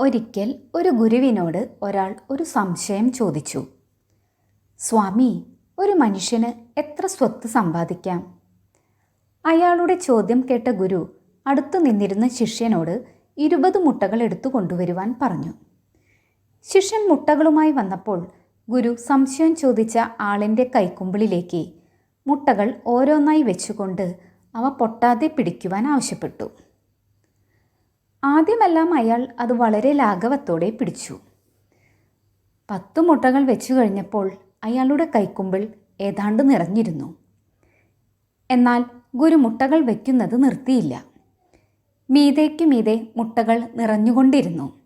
ഒരിക്കൽ ഒരു ഗുരുവിനോട് ഒരാൾ ഒരു സംശയം ചോദിച്ചു. സ്വാമി ഒരു മനുഷ്യന് എത്ര സ്വത്ത് സമ്പാദിക്കാം? അയാളുടെ ചോദ്യം കേട്ട ഗുരു അടുത്തു നിന്നിരുന്ന ശിഷ്യനോട് ഇരുപത് മുട്ടകൾ എടുത്തു കൊണ്ടുവരുവാൻ പറഞ്ഞു. ശിഷ്യൻ മുട്ടകളുമായി വന്നപ്പോൾ ഗുരു സംശയം ചോദിച്ച ആളിന്റെ കൈക്കുമ്പിളിലേക്ക് മുട്ടകൾ ഓരോന്നായി വെച്ചുകൊണ്ട് അവ പൊട്ടാതെ പിടിക്കുവാൻ ആവശ്യപ്പെട്ടു. ആദ്യമെല്ലാം അയാൾ അത് വളരെ ലാഘവത്തോടെ പിടിച്ചു. പത്ത് മുട്ടകൾ വെച്ചു കഴിഞ്ഞപ്പോൾ അയാളുടെ കൈക്കുമ്പിൾ ഏതാണ്ട് നിറഞ്ഞിരുന്നു. എന്നാൽ ഗുരു മുട്ടകൾ വയ്ക്കുന്നത് നിർത്തിയില്ല. മീതയ്ക്കു മീതെ മുട്ടകൾ നിറഞ്ഞുകൊണ്ടിരുന്നു.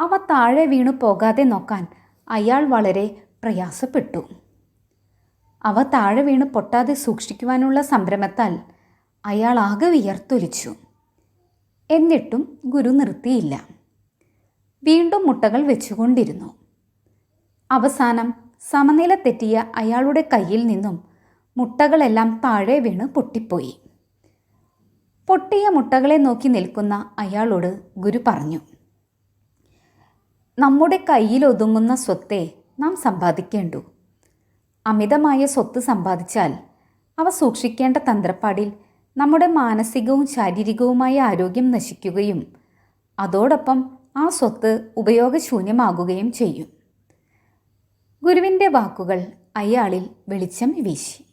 അവ താഴെ വീണു പോകാതെ നോക്കാൻ അയാൾ വളരെ പ്രയാസപ്പെട്ടു. അവ താഴെ വീണ് പൊട്ടാതെ സൂക്ഷിക്കുവാനുള്ള സംരംഭത്താൽ അയാൾ ആകെ വിയർത്തൊലിച്ചു. എന്നിട്ടും ഗുരു നിർത്തിയില്ല. വീണ്ടും മുട്ടകൾ വെച്ചുകൊണ്ടിരുന്നു. അവസാനം സമനില തെറ്റിയ അയാളുടെ കയ്യിൽ നിന്നും മുട്ടകളെല്ലാം താഴെ വീണ് പൊട്ടിപ്പോയി. പൊട്ടിയ മുട്ടകളെ നോക്കി നിൽക്കുന്ന അയാളോട് ഗുരു പറഞ്ഞു നമ്മുടെ കയ്യിൽ ഒതുങ്ങുന്ന സ്വത്തെ നാം സമ്പാദിക്കേണ്ടു. അമിതമായ സ്വത്ത് സമ്പാദിച്ചാൽ അവ സൂക്ഷിക്കേണ്ട തന്ത്രപ്പാടിൽ നമ്മുടെ മാനസികവും ശാരീരികവുമായ ആരോഗ്യം നശിക്കുകയും അതോടൊപ്പം ആ സ്വത്ത് ഉപയോഗശൂന്യമാകുകയും ചെയ്യും. ഗുരുവിന്റെ വാക്കുകൾ അയാളിൽ വെളിച്ചം വീശി.